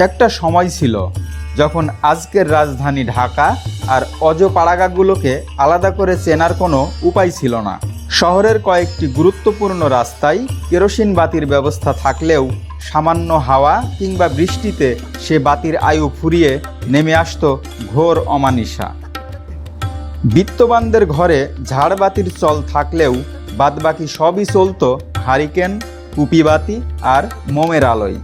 একটা সময় ছিল যখন আজকের রাজধানী ঢাকা আর অজপাড়াগাগুলোকে আলাদা করে চেনার কোনো উপায় ছিল না। শহরের কয়েকটি গুরুত্বপূর্ণ রাস্তায় কেরোসিন বাতির ব্যবস্থা থাকলেও সামান্য হাওয়া কিংবা বৃষ্টিতে সে বাতির আয়ু ফুরিয়ে নেমে আসতো ঘোর অমানিসা বিত্তবানদের ঘরে ঝাড়বাতির চল থাকলেও বাদবাকি সবই চলত হারিকেন কুপিবাতি আর মোমের আলোয়।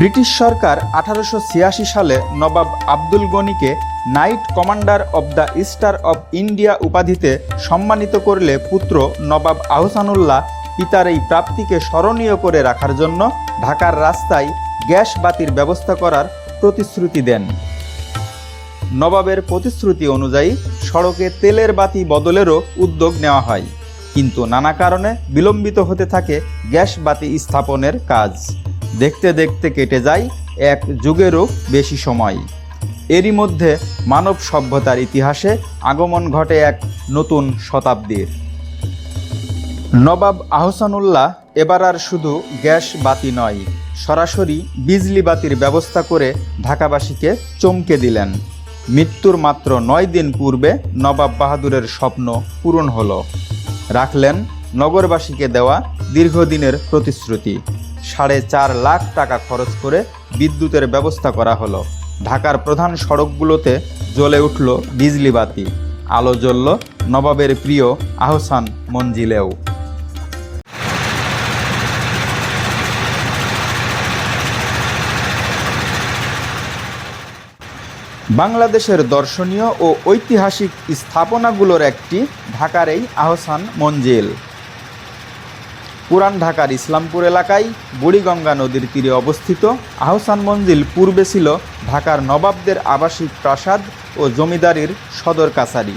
ব্রিটিশ সরকার আঠারোশো ছিয়াশি সালে নবাব Abdul গনিকে knight commander of the star of India উপাধিতে সম্মানিত করলে পুত্র নবাব আহসানুল্লাহ পিতার এই প্রাপ্তিকে স্মরণীয় করে রাখার জন্য ঢাকার রাস্তায় গ্যাস বাতির ব্যবস্থা করার প্রতিশ্রুতি দেন। নবাবের প্রতিশ্রুতি অনুযায়ী সড়কে তেলের বাতি বদলেরও উদ্যোগ নেওয়া হয়। কিন্তু নানা কারণে বিলম্বিত হতে থাকে গ্যাস বাতি স্থাপনের কাজ। দেখতে দেখতে কেটে যায় এক যুগেরও বেশি সময়। এরই মধ্যে মানব সভ্যতার ইতিহাসে আগমন ঘটে এক নতুন শতাব্দীর। নবাব আহসানুল্লাহ এবার আর শুধু গ্যাস বাতি নয়, সরাসরি বিজলি বাতির ব্যবস্থা করে ঢাকাবাসীকে চমকে দিলেন। মৃত্যুর মাত্র নয় দিন পূর্বে নবাব বাহাদুরের স্বপ্ন পূরণ হলো। রাখলেন নগরবাসীকে দেওয়া দীর্ঘদিনের প্রতিশ্রুতি। সাড়ে চার লাখ টাকা খরচ করে বিদ্যুতের ব্যবস্থা করা হলো। ঢাকার প্রধান সড়কগুলোতে জ্বলে উঠল বিজলি বাতি। আলো জ্বলল নবাবের প্রিয় আহসান মঞ্জিলেও। বাংলাদেশের দর্শনীয় ও ঐতিহাসিক স্থাপনাগুলোর একটি ঢাকার এই আহসান মঞ্জিল। পুরান ঢাকার ইসলামপুর এলাকায় বুড়িগঙ্গা নদীর তীরে অবস্থিত। আহসান মঞ্জিল পূর্বে ছিল ঢাকার নবাবদের আবাসিক প্রাসাদ ও জমিদারির সদর কাছারি।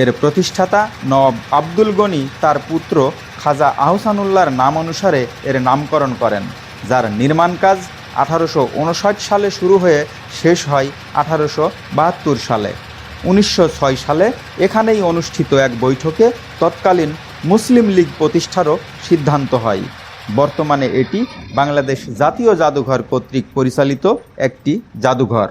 এর প্রতিষ্ঠাতা নবাব আব্দুল গনি তার পুত্র খাজা আহসানুল্লাহর নাম অনুসারে এর নামকরণ করেন, যার নির্মাণ কাজ আঠারোশো উনষাট সালে শুরু হয়ে শেষ হয় আঠারোশো বাহাত্তর সালে। উনিশশো ছয় সালে এখানেই অনুষ্ঠিত এক বৈঠকে তৎকালীন মুসলিম লীগ প্রতিষ্ঠারও সিদ্ধান্ত হয়। বর্তমানে এটি বাংলাদেশ জাতীয় জাদুঘর কর্তৃক পরিচালিত একটি জাদুঘর।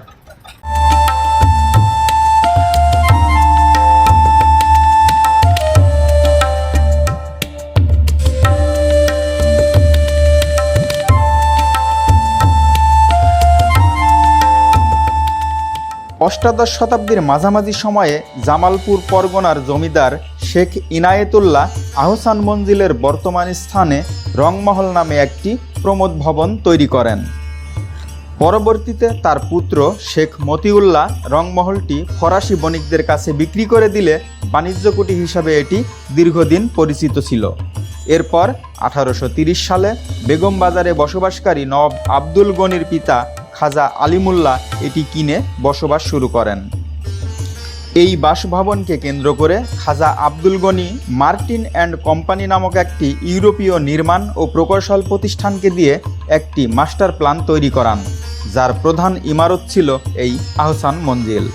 অষ্টাদশ শতাব্দীর মাঝামাঝি সময়ে জামালপুর পরগনার জমিদার শেখ ইনায়েতুল্লাহ আহসান মঞ্জিলের বর্তমান স্থানে রংমহল নামে একটি প্রমোদ ভবন তৈরি করেন। পরবর্তীতে তার পুত্র শেখ মতিউল্লাহ রংমহলটি ফরাসি বণিকদের কাছে বিক্রি করে দিলে বাণিজ্য কুটি হিসাবে এটি দীর্ঘদিন পরিচিত ছিল। এরপর আঠারোশো সালে বেগম বাজারে বসবাসকারী নব আব্দুল গনির পিতা খাজা আলিমুল্লাহ এটি কিনে বসবাস শুরু করেন। এই বাসভবনকে কেন্দ্র করে Khwaja Abdul Gani Martin and company নামক একটি ইউরোপীয় নির্মাণ ও প্রকৌশল প্রতিষ্ঠানকে দিয়ে একটি মাস্টার প্ল্যান তৈরি করান, যার প্রধান ইমারত ছিল এই আহসান মঞ্জিল।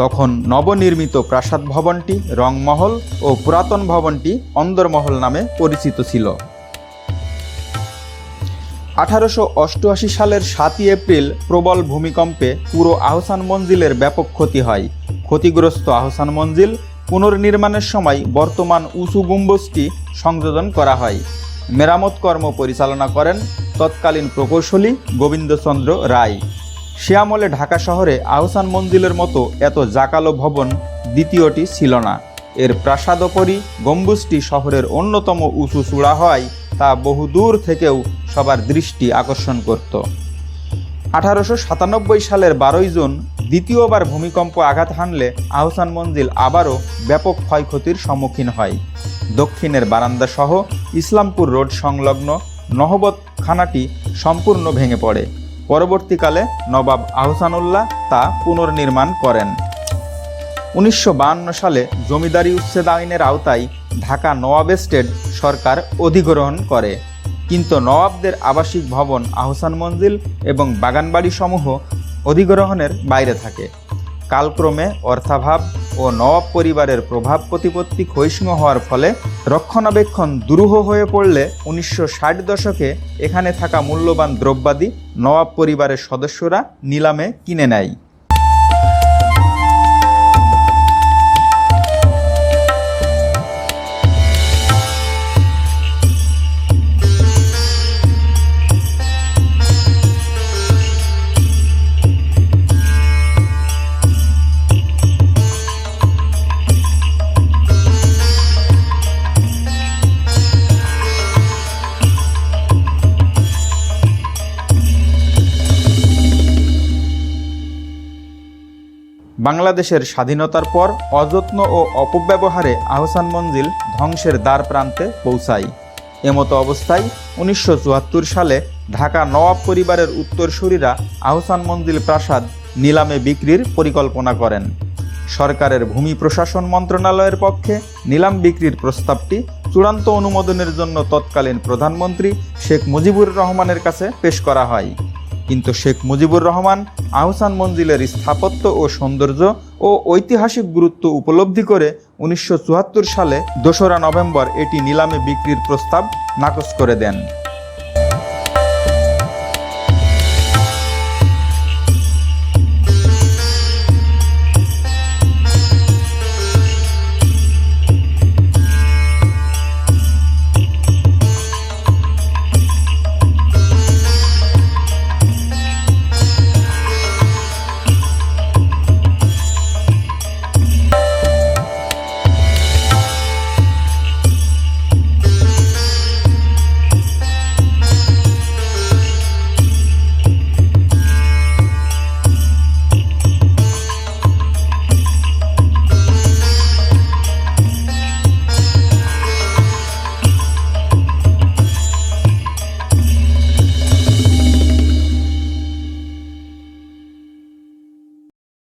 তখন নবনির্মিত প্রাসাদ ভবনটি রংমহল ও পুরাতন ভবনটি অন্দরমহল নামে পরিচিত ছিল। আঠারোশো অষ্টআশি সালের সাতই এপ্রিল প্রবল ভূমিকম্পে পুরো আহসান মঞ্জিলের ব্যাপক ক্ষতি হয়। ক্ষতিগ্রস্ত আহসান মঞ্জিল পুনর্নির্মাণের সময় বর্তমান উঁচু গম্বুজটি সংযোজন করা হয়। মেরামত কর্ম পরিচালনা করেন তৎকালীন প্রকৌশলী গোবিন্দচন্দ্র রায়। সে আমলে ঢাকা শহরে আহসান মঞ্জিলের মতো এত জাকালো ভবন দ্বিতীয়টি ছিল না। এর প্রাসাদোপরি গম্বুজটি শহরের অন্যতম উঁচু চূড়া হওয়ায় তা বহুদূর থেকেও সবার দৃষ্টি আকর্ষণ করত। আঠারোশো সাতানব্বই সালের বারোই জুন দ্বিতীয়বার ভূমিকম্প আঘাত হানলে আহসান মঞ্জিল আবারও ব্যাপক ক্ষয়ক্ষতির সম্মুখীন হয়। দক্ষিণের বারান্দা সহ ইসলামপুর রোড সংলগ্ন নহবত খানাটি সম্পূর্ণ ভেঙে পড়ে। পরবর্তীকালে নবাব আহসানুল্লাহ তা পুনর্নির্মাণ করেন। উনিশশো সালে জমিদারি উচ্ছেদ আইনের আওতায় ঢাকা নওয়াব এস্টেট সরকার অধিগ্রহণ করে। কিন্তু নবাবদের আবাসিক ভবন, আহসান মঞ্জিল এবং বাগানবাড়ি সমূহ অধিগ্রহণের বাইরে থাকে। কালক্রমে অর্থাভাব ও নবাব পরিবারের প্রভাব প্রতিপত্তি ক্ষয়িষ্ণু হওয়ার ফলে রক্ষণাবেক্ষণ দুরূহ হয়ে পড়লে উনিশশো ষাট দশকে এখানে থাকা মূল্যবান দ্রব্যাদি নবাব পরিবারের সদস্যরা নিলামে কিনে নেয়। বাংলাদেশের স্বাধীনতার পর অযত্ন ও অপব্যবহারে আহসান মঞ্জিল ধ্বংসের দ্বার প্রান্তে পৌঁছায়। এমতো অবস্থায় উনিশশো চুয়াত্তর সালে ঢাকা নওয়াব পরিবারের উত্তরসূরিরা আহসান মঞ্জিল প্রাসাদ নিলামে বিক্রির পরিকল্পনা করেন। সরকারের ভূমি প্রশাসন মন্ত্রণালয়ের পক্ষে নিলাম বিক্রির প্রস্তাবটি চূড়ান্ত অনুমোদনের জন্য তৎকালীন প্রধানমন্ত্রী শেখ মুজিবুর রহমানের কাছে পেশ করা হয়। কিন্তু শেখ মুজিবুর রহমান আহসান মঞ্জিলের স্থাপত্য ও সৌন্দর্য ও ঐতিহাসিক গুরুত্ব উপলব্ধি করে উনিশশো চুয়াত্তর সালে দোসরা নভেম্বর এটি নিলামে বিক্রির প্রস্তাব নাকচ করে দেন।